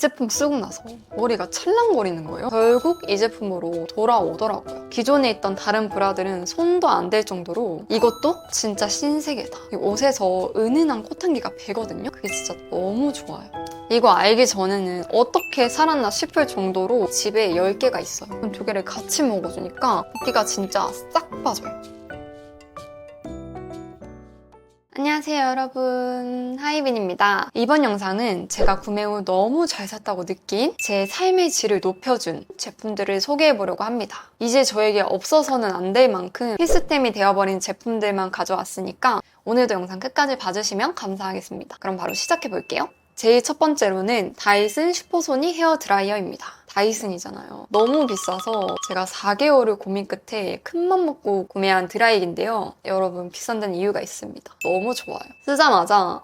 제품 쓰고 나서 머리가 찰랑거리는 거예요. 결국 이 제품으로 돌아오더라고요. 기존에 있던 다른 브라들은 손도 안 댈 정도로 이것도 진짜 신세계다. 이 옷에서 은은한 꽃향기가 배거든요. 그게 진짜 너무 좋아요. 이거 알기 전에는 어떻게 살았나 싶을 정도로 집에 10개가 있어요. 그럼 두 개를 같이 먹어주니까 붓기가 진짜 싹 빠져요. 안녕하세요 여러분. 하이빈입니다. 이번 영상은 제가 구매 후 너무 잘 샀다고 느낀 제 삶의 질을 높여준 제품들을 소개해 보려고 합니다. 이제 저에게 없어서는 안 될 만큼 필수템이 되어버린 제품들만 가져왔으니까 오늘도 영상 끝까지 봐주시면 감사하겠습니다. 그럼 바로 시작해 볼게요. 제일 첫 번째로는 다이슨 슈퍼소니 헤어 드라이어입니다. 다이슨이잖아요. 너무 비싸서 제가 4개월을 고민 끝에 큰맘 먹고 구매한 드라이기인데요. 여러분 비싼 데는 이유가 있습니다. 너무 좋아요. 쓰자마자 하,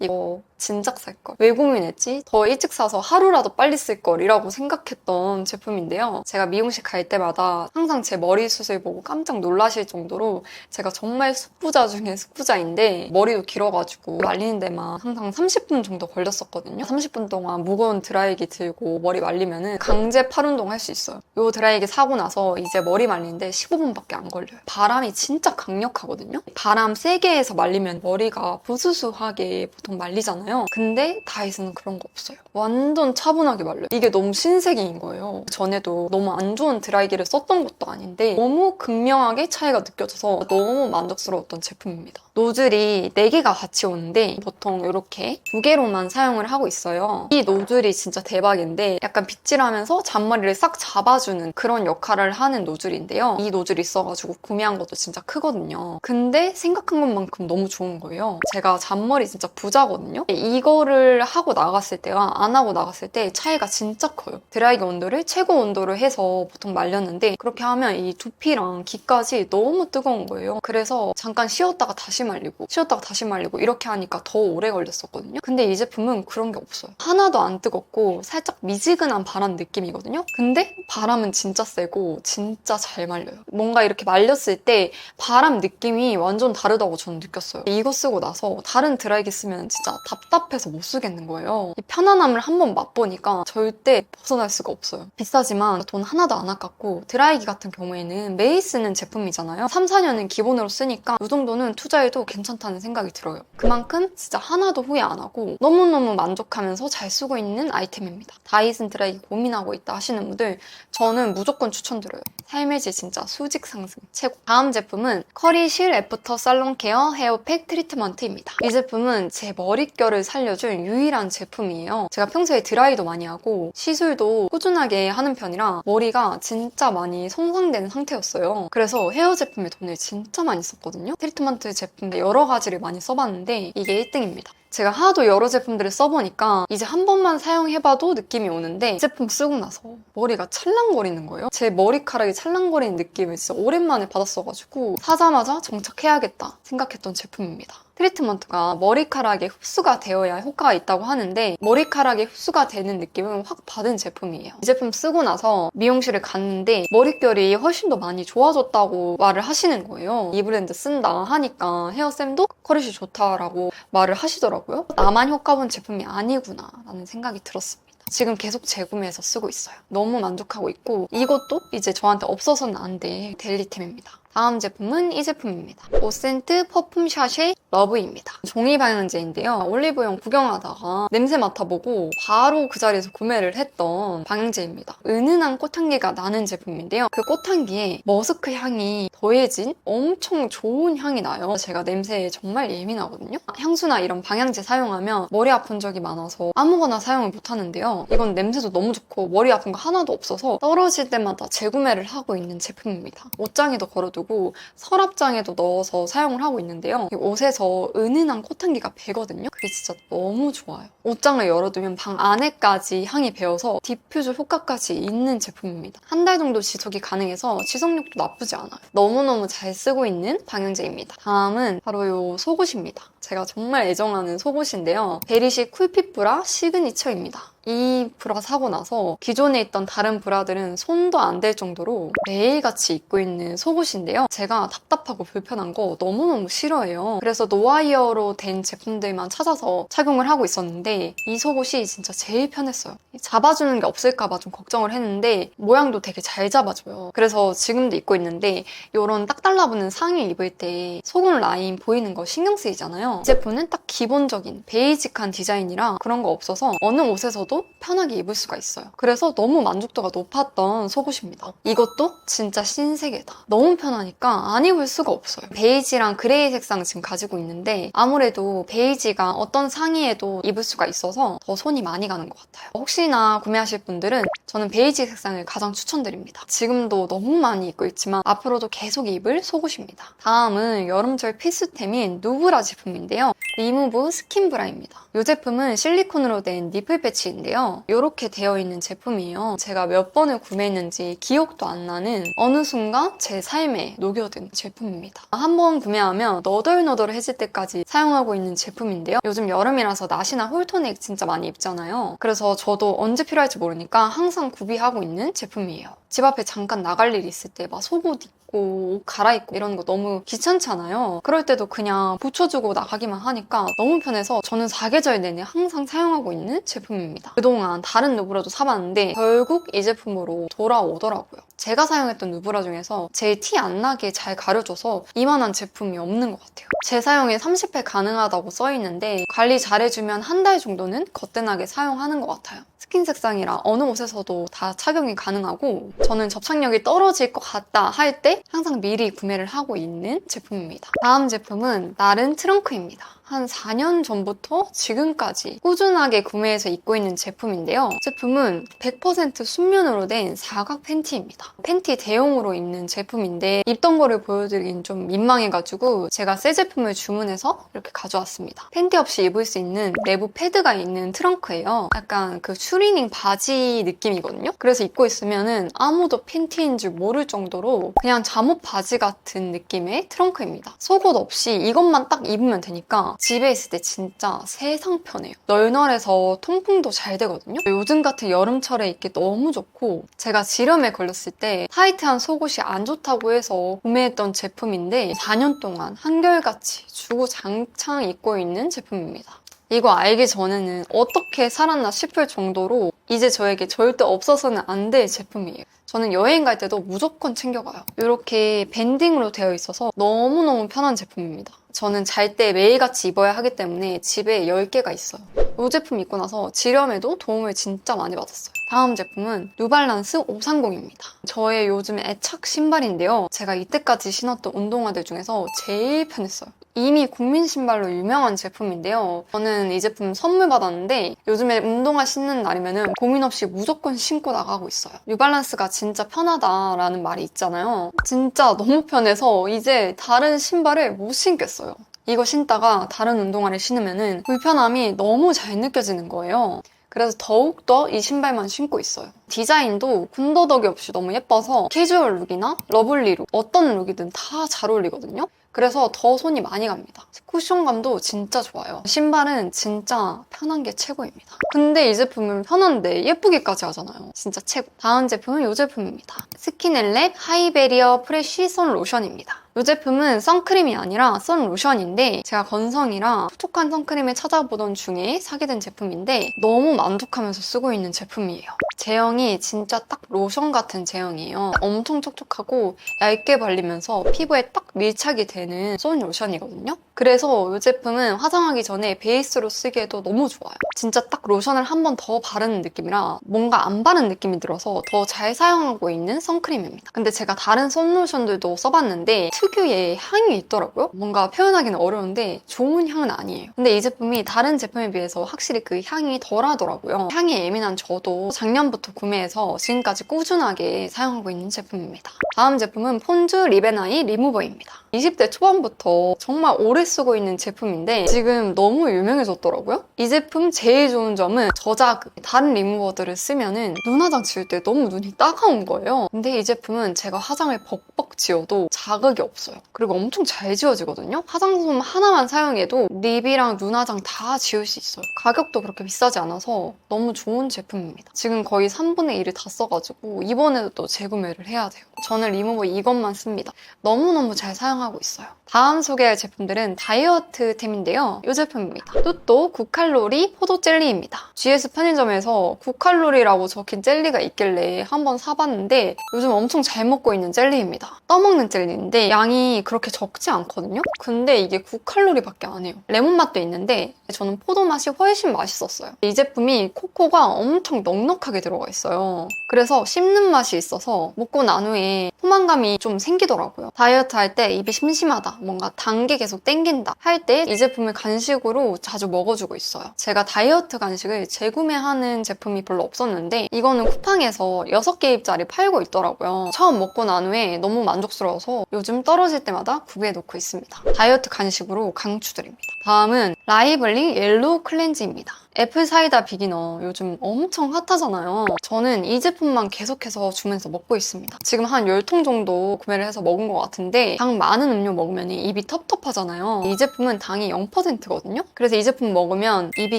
이거 진작 살 걸. 왜 고민했지? 더 일찍 사서 하루라도 빨리 쓸 걸이라고 생각했던 제품인데요. 제가 미용실 갈 때마다 항상 제 머리숱을 보고 깜짝 놀라실 정도로 제가 정말 숙부자 중에 숙부자인데 머리도 길어가지고 말리는 데만 항상 30분 정도 걸렸었거든요. 30분 동안 무거운 드라이기 들고 머리 말리면은 강제 팔 운동 할 수 있어요. 이 드라이기 사고 나서 이제 머리 말리는데 15분밖에 안 걸려요. 바람이 진짜 강력하거든요. 바람 세게 해서 말리면 머리가 부수수하게 보통 말리잖아요. 근데 다이슨은 그런 거 없어요. 완전 차분하게 말려요. 이게 너무 신세계인 거예요. 전에도 너무 안 좋은 드라이기를 썼던 것도 아닌데 너무 극명하게 차이가 느껴져서 너무 만족스러웠던 제품입니다. 노즐이 4개가 같이 오는데 보통 이렇게 두 개로만 사용을 하고 있어요. 이 노즐이 진짜 대박인데 약간 빗질하면서 잔머리를 싹 잡아주는 그런 역할을 하는 노즐인데요. 이 노즐이 있어가지고 구매한 것도 진짜 크거든요. 근데 생각한 것만큼 너무 좋은 거예요. 제가 잔머리 진짜 부자거든요. 이거를 하고 나갔을 때와 안 하고 나갔을 때 차이가 진짜 커요. 드라이기 온도를 최고 온도로 해서 보통 말렸는데 그렇게 하면 이 두피랑 귀까지 너무 뜨거운 거예요. 그래서 잠깐 쉬었다가 다시 말리고 쉬었다가 다시 말리고 이렇게 하니까 더 오래 걸렸었거든요. 근데 이 제품은 그런 게 없어요. 하나도 안 뜨겁고 살짝 미지근한 바람 느낌이거든요. 근데 바람은 진짜 세고 진짜 잘 말려요. 뭔가 이렇게 말렸을 때 바람 느낌이 완전 다르다고 저는 느꼈어요. 이거 쓰고 나서 다른 드라이기 쓰면 진짜 답답해서 못 쓰겠는 거예요. 이 편안함을 한번 맛보니까 절대 벗어날 수가 없어요. 비싸지만 돈 하나도 안 아깝고 드라이기 같은 경우에는 매일 쓰는 제품이잖아요. 3, 4년은 기본으로 쓰니까 이 정도는 투자해도 괜찮다는 생각이 들어요. 그만큼 진짜 하나도 후회 안 하고 너무너무 만족하면서 잘 쓰고 있는 아이템입니다. 다이슨 드라이기 고민하고 있다 하시는 분들 저는 무조건 추천드려요. 삶의 질 진짜 수직 상승 최고. 다음 제품은 커리실 애프터 살롱 케어 헤어팩 트리트먼트입니다. 이 제품은 제 머릿결을 살려준 유일한 제품이에요. 제가 평소에 드라이도 많이 하고 시술도 꾸준하게 하는 편이라 머리가 진짜 많이 손상된 상태였어요. 그래서 헤어 제품에 돈을 진짜 많이 썼거든요. 트리트먼트 제품 여러 가지를 많이 써봤는데 이게 1등입니다. 제가 하도 여러 제품들을 써보니까 이제 한 번만 사용해봐도 느낌이 오는데 이 제품 쓰고 나서 머리가 찰랑거리는 거예요. 제 머리카락이 찰랑거리는 느낌을 진짜 오랜만에 받았어가지고 사자마자 정착해야겠다 생각했던 제품입니다. 트리트먼트가 머리카락에 흡수가 되어야 효과가 있다고 하는데 머리카락에 흡수가 되는 느낌은 확 받은 제품이에요. 이 제품 쓰고 나서 미용실을 갔는데 머릿결이 훨씬 더 많이 좋아졌다고 말을 하시는 거예요. 이 브랜드 쓴다 하니까 헤어쌤도 커릿이 좋다라고 말을 하시더라고요. 나만 효과 본 제품이 아니구나 라는 생각이 들었습니다. 지금 계속 재구매해서 쓰고 있어요. 너무 만족하고 있고 이것도 이제 저한테 없어서는 안 될 델리템입니다. 다음 제품은 이 제품입니다. 오센트 퍼퓸 샤쉐 러브입니다. 종이 방향제인데요. 올리브영 구경하다가 냄새 맡아보고 바로 그 자리에서 구매를 했던 방향제입니다. 은은한 꽃향기가 나는 제품인데요. 그 꽃향기에 머스크 향이 더해진 엄청 좋은 향이 나요. 제가 냄새에 정말 예민하거든요. 향수나 이런 방향제 사용하면 머리 아픈 적이 많아서 아무거나 사용을 못하는데요. 이건 냄새도 너무 좋고 머리 아픈 거 하나도 없어서 떨어질 때마다 재구매를 하고 있는 제품입니다. 옷장에도 걸어 두고 서랍장에도 넣어서 사용을 하고 있는데요. 이 옷에서 은은한 꽃향기가 배거든요. 그게 진짜 너무 좋아요. 옷장을 열어두면 방 안에까지 향이 배어서 디퓨저 효과까지 있는 제품입니다. 한 달 정도 지속이 가능해서 지속력도 나쁘지 않아요. 너무너무 잘 쓰고 있는 방향제입니다. 다음은 바로 이 속옷입니다. 제가 정말 애정하는 속옷인데요. 베리시 쿨핏 브라 시그니처입니다. 이 브라 사고 나서 기존에 있던 다른 브라들은 손도 안 댈 정도로 매일같이 입고 있는 속옷인데요. 제가 답답하고 불편한 거 너무너무 싫어해요. 그래서 노와이어로 된 제품들만 찾아서 착용을 하고 있었는데 이 속옷이 진짜 제일 편했어요. 잡아주는 게 없을까봐 좀 걱정을 했는데 모양도 되게 잘 잡아줘요. 그래서 지금도 입고 있는데 이런 딱 달라붙는 상의 입을 때 속옷 라인 보이는 거 신경 쓰이잖아요. 이 제품은 딱 기본적인 베이직한 디자인이라 그런 거 없어서 어느 옷에서도 편하게 입을 수가 있어요. 그래서 너무 만족도가 높았던 속옷입니다. 이것도 진짜 신세계다. 너무 편하니까 안 입을 수가 없어요. 베이지랑 그레이 색상 지금 가지고 있는데 아무래도 베이지가 어떤 상의에도 입을 수가 있어서 더 손이 많이 가는 것 같아요. 혹시나 구매하실 분들은 저는 베이지 색상을 가장 추천드립니다. 지금도 너무 많이 입고 있지만 앞으로도 계속 입을 속옷입니다. 다음은 여름철 필수템인 누브라 제품 인데요. 리무브 스킨 브라입니다. 이 제품은 실리콘으로 된 니플 패치인데요. 이렇게 되어 있는 제품이에요. 제가 몇 번을 구매했는지 기억도 안 나는 어느 순간 제 삶에 녹여든 제품입니다. 한 번 구매하면 너덜너덜해질 때까지 사용하고 있는 제품인데요. 요즘 여름이라서 나시나 홀토넥 진짜 많이 입잖아요. 그래서 저도 언제 필요할지 모르니까 항상 구비하고 있는 제품이에요. 집 앞에 잠깐 나갈 일 있을 때 막 속옷 입고 옷 갈아입고 이러는 거 너무 귀찮잖아요. 그럴 때도 그냥 붙여주고 나가기만 하니까 너무 편해서 저는 사계절 내내 항상 사용하고 있는 제품입니다. 그동안 다른 누브라도 사봤는데 결국 이 제품으로 돌아오더라고요. 제가 사용했던 누브라 중에서 제일 티 안 나게 잘 가려줘서 이만한 제품이 없는 것 같아요. 재사용에 30회 가능하다고 써있는데 관리 잘해주면 한 달 정도는 거뜬하게 사용하는 것 같아요. 스킨 색상이라 어느 옷에서도 다 착용이 가능하고 저는 접착력이 떨어질 것 같다 할 때 항상 미리 구매를 하고 있는 제품입니다. 다음 제품은 나른 트렁크입니다. 한 4년 전부터 지금까지 꾸준하게 구매해서 입고 있는 제품인데요. 제품은 100% 순면으로 된 사각 팬티입니다. 팬티 대용으로 입는 제품인데 입던 거를 보여드리긴 좀 민망해가지고 제가 새 제품을 주문해서 이렇게 가져왔습니다. 팬티 없이 입을 수 있는 내부 패드가 있는 트렁크예요. 약간 그 추리닝 바지 느낌이거든요. 그래서 입고 있으면은 아무도 팬티인 줄 모를 정도로 그냥 잠옷 바지 같은 느낌의 트렁크입니다. 속옷 없이 이것만 딱 입으면 되니까 집에 있을 때 진짜 세상 편해요. 널널해서 통풍도 잘 되거든요. 요즘 같은 여름철에 입기 너무 좋고 제가 지렴에 걸렸을 때 타이트한 속옷이 안 좋다고 해서 구매했던 제품인데 4년 동안 한결같이 주구장창 입고 있는 제품입니다. 이거 알기 전에는 어떻게 살았나 싶을 정도로 이제 저에게 절대 없어서는 안 될 제품이에요. 저는 여행 갈 때도 무조건 챙겨가요. 이렇게 밴딩으로 되어 있어서 너무너무 편한 제품입니다. 저는 잘 때 매일같이 입어야 하기 때문에 집에 10개가 있어요. 이 제품 입고 나서 지렴에도 도움을 진짜 많이 받았어요. 다음 제품은 뉴발란스 530입니다. 저의 요즘 애착 신발인데요. 제가 이때까지 신었던 운동화들 중에서 제일 편했어요. 이미 국민 신발로 유명한 제품인데요. 저는 이 제품 선물 받았는데 요즘에 운동화 신는 날이면 고민 없이 무조건 신고 나가고 있어요. 뉴발란스가 진짜 편하다라는 말이 있잖아요. 진짜 너무 편해서 이제 다른 신발을 못 신겠어요. 이거 신다가 다른 운동화를 신으면 불편함이 너무 잘 느껴지는 거예요. 그래서 더욱더 이 신발만 신고 있어요. 디자인도 군더더기 없이 너무 예뻐서 캐주얼 룩이나 러블리 룩, 어떤 룩이든 다 잘 어울리거든요. 그래서 더 손이 많이 갑니다. 쿠션감도 진짜 좋아요. 신발은 진짜 편한 게 최고입니다. 근데 이 제품은 편한데 예쁘기까지 하잖아요. 진짜 최고. 다음 제품은 이 제품입니다. 스킨엘랩 하이베리어 프레쉬 선 로션입니다. 이 제품은 선크림이 아니라 선 로션인데 제가 건성이라 촉촉한 선크림을 찾아보던 중에 사게 된 제품인데 너무 만족하면서 쓰고 있는 제품이에요. 제형이 진짜 딱 로션 같은 제형이에요. 엄청 촉촉하고 얇게 발리면서 피부에 딱 밀착이 되는 선 로션이거든요. 그래서 이 제품은 화장하기 전에 베이스로 쓰기에도 너무 좋아요. 진짜 딱 로션을 한 번 더 바르는 느낌이라 뭔가 안 바른 느낌이 들어서 더 잘 사용하고 있는 선크림입니다. 근데 제가 다른 선 로션들도 써봤는데 특유의 향이 있더라고요. 뭔가 표현하기는 어려운데 좋은 향은 아니에요. 근데 이 제품이 다른 제품에 비해서 확실히 그 향이 덜하더라고요. 향이 예민한 저도 작년 작년부터 구매해서 지금까지 꾸준하게 사용하고 있는 제품입니다. 다음 제품은 폰즈 리베나이 리무버입니다. 20대 초반부터 정말 오래 쓰고 있는 제품인데 지금 너무 유명해졌더라고요. 이 제품 제일 좋은 점은 저자극, 다른 리무버들을 쓰면은 눈화장 지울 때 너무 눈이 따가운 거예요. 근데 이 제품은 제가 화장을 벅벅 지워도 자극이 없어요. 그리고 엄청 잘 지워지거든요. 화장솜 하나만 사용해도 립이랑 눈화장 다 지울 수 있어요. 가격도 그렇게 비싸지 않아서 너무 좋은 제품입니다. 지금 거의 3분의 1을 다 써가지고 이번에도 또 재구매를 해야 돼요. 저는 리무버 이것만 씁니다. 너무너무 잘 사용 하고 있어요. 다음 소개할 제품들은 다이어트템인데요. 이 제품입니다. 뚜또 9칼로리 포도 젤리입니다. GS 편의점에서 9칼로리라고 적힌 젤리가 있길래 한번 사봤는데 요즘 엄청 잘 먹고 있는 젤리입니다. 떠먹는 젤리인데 양이 그렇게 적지 않거든요? 근데 이게 9칼로리밖에 안 해요. 레몬 맛도 있는데 저는 포도 맛이 훨씬 맛있었어요. 이 제품이 코코가 엄청 넉넉하게 들어가 있어요. 그래서 씹는 맛이 있어서 먹고 난 후에 포만감이 좀 생기더라고요. 다이어트 할 때 입이 심심하다, 뭔가 단 게 계속 땡긴다 할 때 이 제품을 간식으로 자주 먹어주고 있어요. 제가 다이어트 간식을 재구매하는 제품이 별로 없었는데 이거는 쿠팡에서 6개 입짜리 팔고 있더라고요. 처음 먹고 난 후에 너무 만족스러워서 요즘 떨어질 때마다 구비해 놓고 있습니다. 다이어트 간식으로 강추드립니다. 다음은 라이블리 옐로우 클렌즈입니다. 애플 사이다 비기너 요즘 엄청 핫하잖아요. 저는 이 제품만 계속해서 주면서 먹고 있습니다. 지금 한 10통 정도 구매를 해서 먹은 것 같은데 당 많은 음료 먹으면 입이 텁텁하잖아요. 이 제품은 당이 0%거든요. 그래서 이 제품 먹으면 입이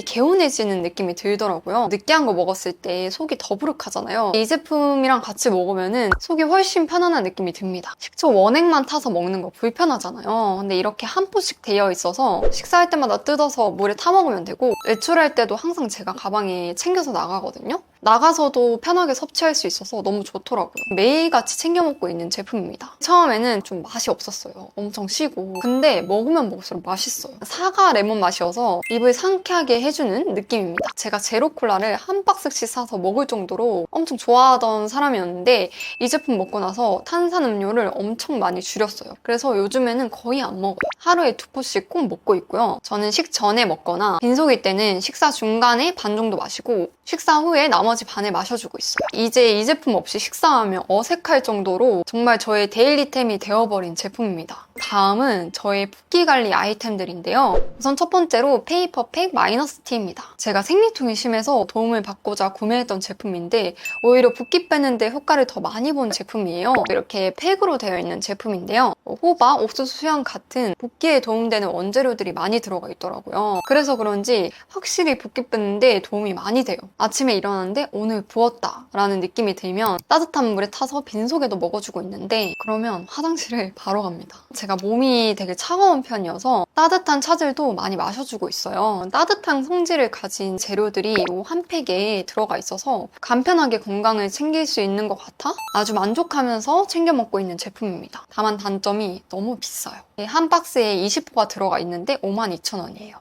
개운해지는 느낌이 들더라고요. 느끼한 거 먹었을 때 속이 더부룩하잖아요. 이 제품이랑 같이 먹으면 속이 훨씬 편안한 느낌이 듭니다. 식초 원액만 타서 먹는 거 불편하잖아요. 근데 이렇게 한 포씩 되어 있어서 식사할 때마다 뜯어서 물에 타 먹으면 되고 외출할 때도 항상 제가 가방에 챙겨서 나가거든요. 나가서도 편하게 섭취할 수 있어서 너무 좋더라고요. 매일같이 챙겨 먹고 있는 제품입니다. 처음에는 좀 맛이 없었어요. 엄청 시고. 근데 먹으면 먹을수록 맛있어요. 사과 레몬 맛이어서 입을 상쾌하게 해주는 느낌입니다. 제가 제로 콜라를 한 박스씩 사서 먹을 정도로 엄청 좋아하던 사람이었는데 이 제품 먹고 나서 탄산 음료를 엄청 많이 줄였어요. 그래서 요즘에는 거의 안 먹어요. 하루에 두 포씩 꼭 먹고 있고요. 저는 식전에 먹거나 빈속일 때는 식사 중간에 반 정도 마시고 식사 후에 나머 지 반을 마셔주고 있어요. 이제 이 제품 없이 식사하면 어색할 정도로 정말 저의 데일리템이 되어버린 제품입니다. 다음은 저의 붓기 관리 아이템들인데요. 우선 첫 번째로 페이퍼팩 마이너스 티입니다. 제가 생리통이 심해서 도움을 받고자 구매했던 제품인데 오히려 붓기 빼는데 효과를 더 많이 본 제품이에요. 이렇게 팩으로 되어 있는 제품인데요. 호박, 옥수수 수염 같은 붓기에 도움되는 원재료들이 많이 들어가 있더라고요. 그래서 그런지 확실히 붓기 빼는데 도움이 많이 돼요. 아침에 일어났는데 오늘 부었다 라는 느낌이 들면 따뜻한 물에 타서 빈속에도 먹어주고 있는데 그러면 화장실을 바로 갑니다. 제가 몸이 되게 차가운 편이어서 따뜻한 차들도 많이 마셔주고 있어요. 따뜻한 성질을 가진 재료들이 이 한 팩에 들어가 있어서 간편하게 건강을 챙길 수 있는 것 같아 아주 만족하면서 챙겨 먹고 있는 제품입니다. 다만 단점이 너무 비싸요. 한 박스에 20호가 들어가 있는데 52,000원이에요.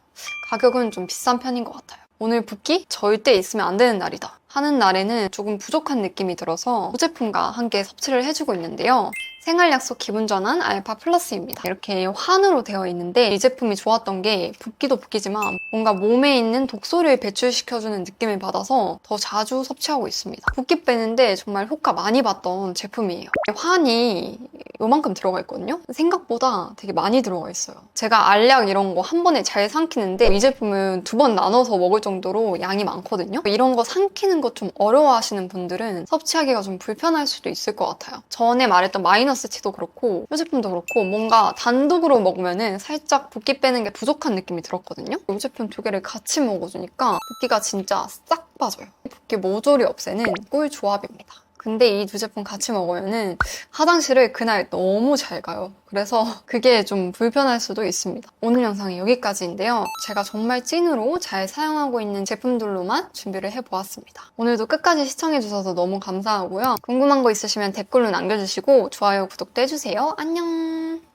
가격은 좀 비싼 편인 것 같아요. 오늘 붓기 절대 있으면 안 되는 날이다 하는 날에는 조금 부족한 느낌이 들어서 소제품과 함께 섭취를 해주고 있는데요. 생활 약속 기분 전환 알파 플러스입니다. 이렇게 환으로 되어 있는데 이 제품이 좋았던 게 붓기도 붓기지만 뭔가 몸에 있는 독소를 배출시켜주는 느낌을 받아서 더 자주 섭취하고 있습니다. 붓기 빼는데 정말 효과 많이 봤던 제품이에요. 환이 요만큼 들어가 있거든요. 생각보다 되게 많이 들어가 있어요. 제가 알약 이런 거 한 번에 잘 삼키는데 이 제품은 두 번 나눠서 먹을 정도로 양이 많거든요. 이런 거 삼키는 거 좀 어려워하시는 분들은 섭취하기가 좀 불편할 수도 있을 것 같아요. 전에 말했던 마이너 스 티도 그렇고 이 제품도 그렇고 뭔가 단독으로 먹으면은 살짝 붓기 빼는 게 부족한 느낌이 들었거든요. 이 제품 두 개를 같이 먹어주니까 붓기가 진짜 싹 빠져요. 붓기 모조리 없애는 꿀 조합입니다. 근데 이 두 제품 같이 먹으면은 화장실을 그날 너무 잘 가요. 그래서 그게 좀 불편할 수도 있습니다. 오늘 영상은 여기까지인데요. 제가 정말 찐으로 잘 사용하고 있는 제품들로만 준비를 해보았습니다. 오늘도 끝까지 시청해주셔서 너무 감사하고요. 궁금한 거 있으시면 댓글로 남겨주시고 좋아요, 구독도 해주세요. 안녕!